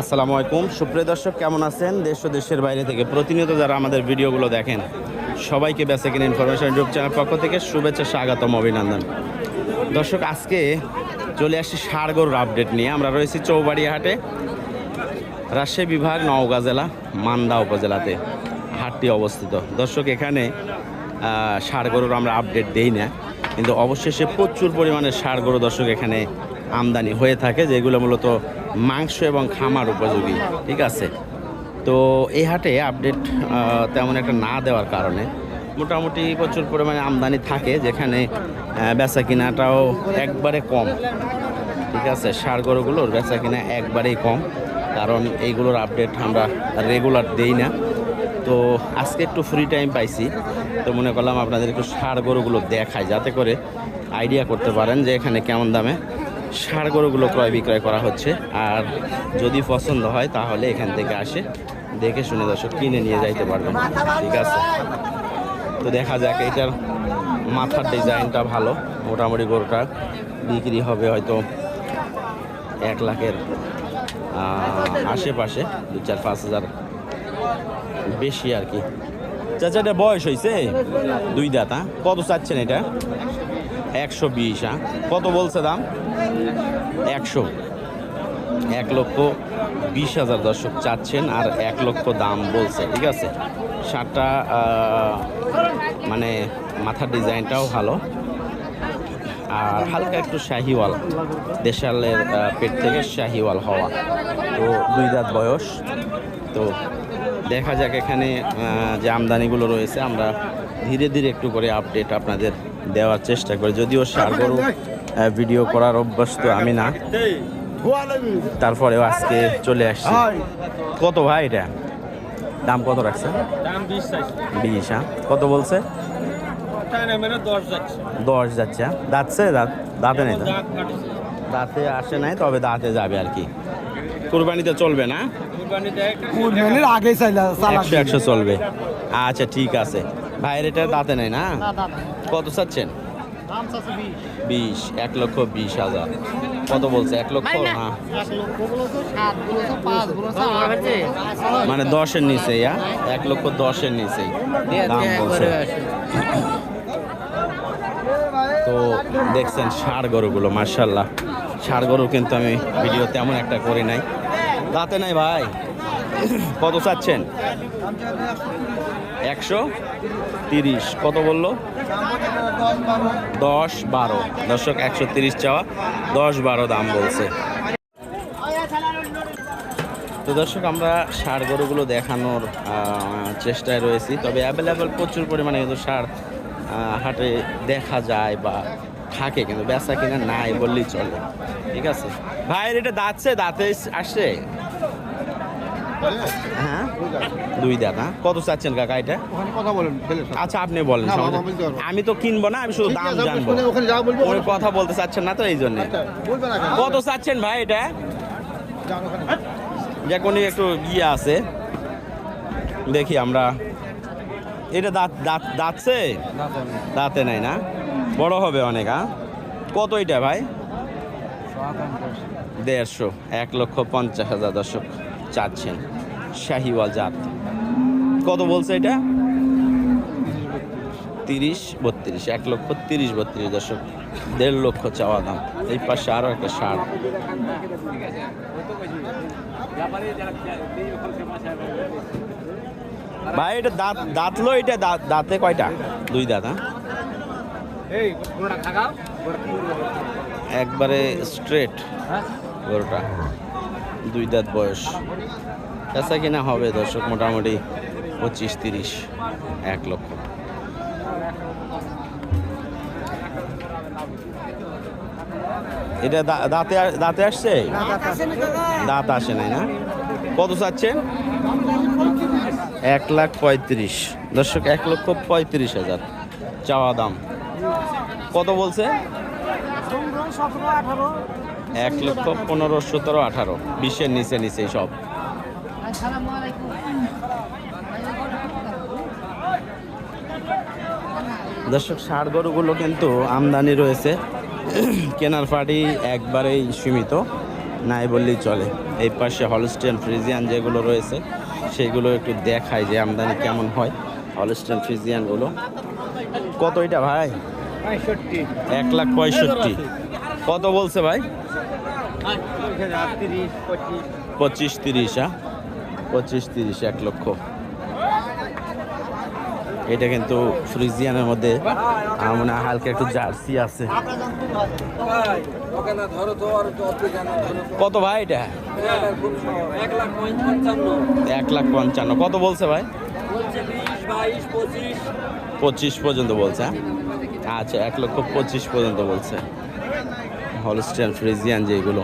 আসসালামু আলাইকুম। সুপ্রিয় দর্শক, কেমন আছেন? দেশ ও দেশের বাইরে থেকে প্রতিনিয়ত যারা আমাদের ভিডিওগুলো দেখেন, সবাইকে বেসে কিনে ইনফরমেশন ইউটিউব চ্যানেল পক্ষ থেকে শুভেচ্ছা, স্বাগতম, অভিনন্দন। দর্শক, আজকে চলে আসছি সারগরুর আপডেট নিয়ে। আমরা রয়েছি চৌবাড়িয়া হাটে রাজশাহী বিভাগ, নওগাঁ জেলা, মান্দা উপজেলাতে হাটটি অবস্থিত। দর্শক, এখানে ষাড় গরুর আমরা আপডেট দেই না, কিন্তু অবশেষে প্রচুর পরিমাণে ষাড় গরু দর্শক এখানে আমদানি হয়ে থাকে, যেগুলো মূলত মাংস এবং খামার উপযোগী, ঠিক আছে? তো এই হাটে আপডেট তেমন একটা না দেওয়ার কারণে মোটামুটি প্রচুর পরিমাণে আমদানি থাকে, যেখানে বেচা কিনাটাও একবারে কম, ঠিক আছে? সার গরুগুলোর বেচা কিনা একবারেই কম, কারণ এইগুলোর আপডেট আমরা রেগুলার দেই না। তো আজকে একটু ফ্রি টাইম পাইছি, তো মনে করলাম আপনাদের একটু সার গরুগুলো দেখাই, যাতে করে আইডিয়া করতে পারেন যে এখানে কেমন দামে সার গরুগুলো ক্রয় বিক্রয় করা হচ্ছে। আর যদি পছন্দ হয়, তাহলে এখান থেকে আসে, দেখে শুনে দর্শক কিনে নিয়ে যাইতে পারবেন। ঠিক আছে? তো দেখা যাক, এটার মাথার ডিজাইনটা ভালো। মোটামুটি গরুটা বিক্রি হবে হয়তো এক লাখের আশেপাশে, দু চার পাঁচ হাজার বেশি আর কি। চাচা, এটা বয়স হয়েছে দুই দাঁত হ্যাঁ? কত চাচ্ছেন এটা? একশো বিশ হ্যাঁ? কত বলছে দাম? একশো। এক লক্ষ বিশ হাজার দর্শক চাচ্ছেন আর এক লক্ষ দাম বলছে, ঠিক আছে? শার্টটা মানে মাথার ডিজাইনটাও ভালো। আর হালকা একটু শাহিওয়াল, দেশালের পেট থেকে শাহিওয়াল হওয়া। তো দুই দাঁত বয়স। তো দেখা যাক এখানে যে আমদানিগুলো রয়েছে, আমরা ধীরে ধীরে একটু করে আপডেট আপনাদের দেওয়ার চেষ্টা করি। যদিও সারগরু ভিডিও করার অভ্যাস তো আমি না। তারপরেও আজকে চলে আসছি। কত ভাই এটা? দাম কত রাখছে? বিশ হ্যাঁ? কত বলছে? দশ যাচ্ছে? দাঁতছে? দাঁত দাঁতে নেই? দাঁত আসে নাই তবে দাঁতে যাবে আর কি। কুরবানিতে চলবে না? আগে একশো চলবে। আচ্ছা ঠিক আছে। ভাইয়ের এটা দাঁতে নেই না? কত চাচ্ছেন? বিশ। এক লক্ষ বিশ হাজার। কত বলছে? এক লক্ষ? হ্যাঁ। মানে দশের নিচে ইয়া এক লক্ষ দশের নিচেই। দাম বলছে। তো দেখছেন ষাড় গরুগুলো মার্শাল্লাহ ষাড় গরু কিন্তু আমি ভিডিও তেমন একটা করি নাই। দাঁতে নাই ভাই? কত চাচ্ছেন? একশো তিরিশ। কত বলল? দশ বারো। দর্শক, একশো তিরিশ চাওয়া, দশ বারো দাম বলছে। তো দর্শক, আমরা সার গরুগুলো দেখানোর চেষ্টায় রয়েছি। তবে অ্যাভেলেবেল প্রচুর পরিমাণে কিন্তু সার হাটে দেখা যায় বা থাকে কিন্তু, বেচা কিনা নাই বললেই চলে। ঠিক আছে? ভাইয়ের এটা দাঁতছে, দাঁতে আসছে? হ্যাঁ? দুই দাঁত হ্যাঁ? কত চাচ্ছেন কাকা এটা? কথা বলেন আচ্ছা আপনি বলেন। আমি তো কিনবো না আমি শুধু দাম জানব। ওই কথা বলতে চাচ্ছেন না তো এই জন্য। কেন? কত চাচ্ছেন ভাই এটা? যান ওখানে। যে কোনো একটু ইয়ে আছে। দেখি আমরা। এটা দাঁত দাঁত দাঁতছে? দাঁতে নাই। না? বড় হবে অনেক হ্যাঁ? কত এটা ভাই? দেড়শো এক লক্ষ পঞ্চাশ হাজার দর্শক। চাচ্ছেন শাহিওয়াল জাত। কত বলছে এটা? তিরিশ বত্রিশ এক লক্ষ তিরিশ বত্রিশ দর্শক দেড় লক্ষ চাওয়া দাম। এই পাশে আরও একটা ষাট। ভাই এটা দাঁত দাঁতলো এটা দাঁত দাঁতে কয়টা? দুই দাঁত হ্যাঁ? এই একবারে স্ট্রেট গরুটা। দুই দাঁত বয়স। পেঁচা কিনা হবে দর্শক, মোটামুটি পঁচিশ, তিরিশ, এক লক্ষ। এটা দাঁতে দাঁতে আসছে? দাঁত আসে নাই না? কত চাচ্ছেন? এক লাখ পঁয়ত্রিশ। দর্শক, এক লক্ষ পঁয়ত্রিশ হাজার চাওয়া দাম। কত বলছে? এক লক্ষ পনেরো সতেরো আঠারো বিশের নিচে নিচে সব। দর্শক ষাড় গরুগুলো কিন্তু আমদানি রয়েছে। কেনার পাটি একবারেই সীমিত নাই বললেই চলে। এই পাশে হলস্টেন ফ্রিজিয়ান যেগুলো রয়েছে সেগুলো একটু দেখায় যে আমদানি কেমন হয়। হলস্টেন ফ্রিজিয়ানগুলো কত এটা ভাই? এক লাখ পঁয়ষট্টি। কত বলছে ভাই? পঁচিশ তিরিশ হ্যাঁ পঁচিশ তিরিশ, এক লক্ষ। এটা কিন্তু ফ্রিজিয়ানের মধ্যে, আমার হালকা একটু জার্সি আছে। কত ভাই এটা? এক লাখ পঞ্চান্ন। কত বলছে ভাই? পঁচিশ পর্যন্ত বলছে? আচ্ছা এক লক্ষ পঁচিশ পর্যন্ত বলছে। হলস্টেন ফ্রিজিয়ান যেগুলো।